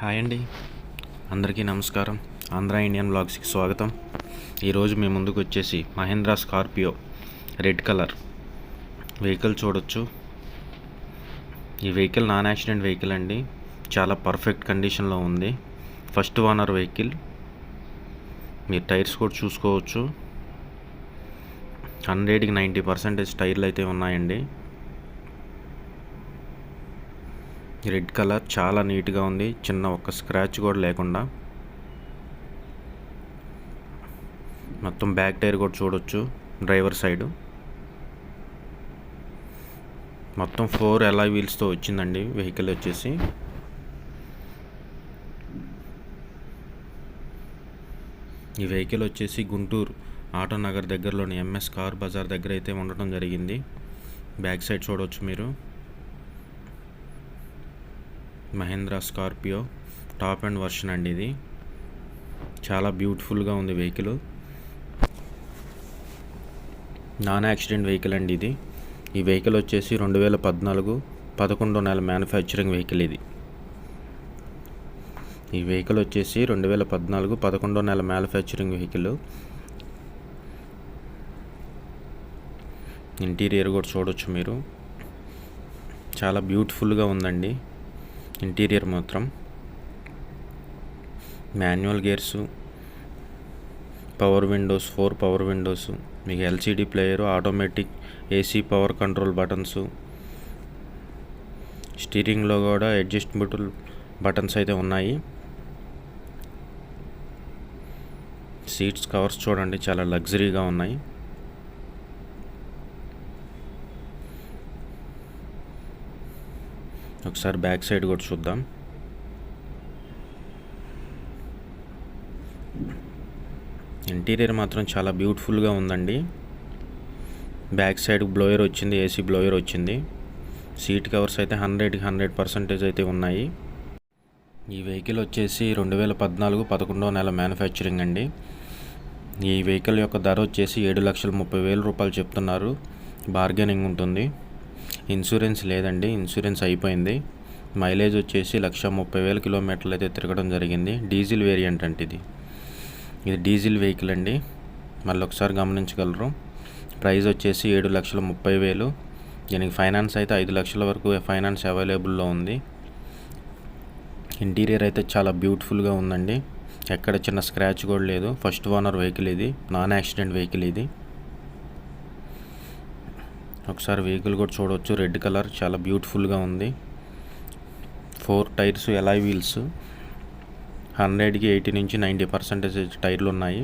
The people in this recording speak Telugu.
హాయ్ అండి. అందరికీ నమస్కారం. ఆంధ్ర ఇండియన్ బ్లాగ్స్కి స్వాగతం. ఈరోజు మీ ముందుకు వచ్చేసి Mahindra Scorpio red colour vehicle చూడొచ్చు. ఈ వెహికల్ నాన్ యాక్సిడెంట్ వెహికల్ అండి. చాలా పర్ఫెక్ట్ కండిషన్లో ఉంది. First owner vehicle. మీరు టైర్స్ కూడా చూసుకోవచ్చు. హండ్రెడ్కి నైంటీ పర్సెంటేజ్ టైర్లు అయితే ఉన్నాయండి. రెడ్ కలర్ చాలా నీట్గా ఉంది. చిన్న ఒక్క స్క్రాచ్ కూడా లేకుండా. మొత్తం బ్యాక్ టైర్ కూడా చూడొచ్చు డ్రైవర్ సైడ్. మొత్తం ఫోర్ ఎలా వీల్స్తో వచ్చిందండి వెహికల్ వచ్చేసి. ఈ వెహికల్ వచ్చేసి గుంటూరు ఆటో నగర్ దగ్గరలోని ఎంఎస్ కార్ బజార్ దగ్గర అయితే ఉండటం జరిగింది. బ్యాక్ సైడ్ చూడవచ్చు మీరు. Mahindra Scorpio top and version అండి ఇది. చాలా బ్యూటిఫుల్గా ఉంది వెహికల్. నాన్ యాక్సిడెంట్ వెహికల్ అండి ఇది. ఈ వెహికల్ వచ్చేసి రెండు వేల పద్నాలుగు పదకొండో నెల మ్యానుఫ్యాక్చరింగ్ వెహికల్ ఇది. ఈ వెహికల్ వచ్చేసి రెండు వేల పద్నాలుగు పదకొండో నెల మ్యానుఫ్యాక్చరింగ్ వెహికల్. ఇంటీరియర్ కూడా చూడొచ్చు మీరు. చాలా బ్యూటిఫుల్గా ఉందండి. ఇంటీరియర్ మాత్రం. Manual gears power windows four power windows మీకు LCD player automatic AC power control buttons స్టీరింగ్లో కూడా అడ్జస్టబుల్ బటన్స్ అయితే ఉన్నాయి. సీట్స్ కవర్స్ చూడండి చాలా లగ్జరీగా ఉన్నాయి. ఒకసారి బ్యాక్ సైడ్ కూడా చూద్దాం. ఇంటీరియర్ మాత్రం చాలా బ్యూటిఫుల్గా ఉందండి. బ్యాక్ సైడ్ బ్లోయర్ వచ్చింది ఏసీ బ్లోయర్ వచ్చింది. సీట్ కవర్స్ అయితే హండ్రెడ్కి హండ్రెడ్ పర్సెంటేజ్ అయితే ఉన్నాయి. ఈ వెహికల్ వచ్చేసి రెండు వేల పద్నాలుగు పదకొండవ నెల మ్యానుఫ్యాక్చరింగ్ అండి. ఈ వెహికల్ యొక్క ధర వచ్చేసి ఏడు లక్షల ముప్పై వేల రూపాయలు చెప్తున్నారు. బార్గెనింగ్ ఉంటుంది. ఇన్సూరెన్స్ లేదండి ఇన్సూరెన్స్ అయిపోయింది. మైలేజ్ వచ్చేసి లక్ష ముప్పై వేల కిలోమీటర్లు అయితే తిరగడం జరిగింది. డీజిల్ వేరియంట్ అంటే ఇది. ఇది డీజిల్ వెహికల్ అండి. మళ్ళీ ఒకసారి గమనించగలరు. ప్రైస్ వచ్చేసి ఏడు లక్షల ముప్పై వేలు. దీనికి ఫైనాన్స్ అయితే ఐదు లక్షల వరకు ఫైనాన్స్ అవైలబుల్లో ఉంది. ఇంటీరియర్ అయితే చాలా బ్యూటిఫుల్గా ఉందండి. ఎక్కడ చిన్న స్క్రాచ్ కూడా లేదు. ఫస్ట్ ఓనర్ వెహికల్ ఇది. నాన్ యాక్సిడెంట్ వెహికల్ ఇది. ఒకసారి వెహికల్ కూడా చూడవచ్చు రెడ్ కలర్ చాలా బ్యూటిఫుల్గా ఉంది. ఫోర్ టైర్స్ ఎలాయ్ వీల్స్ హండ్రెడ్కి ఎయిటీ నుంచి నైంటీ పర్సెంటేజ్ టైర్లు ఉన్నాయి.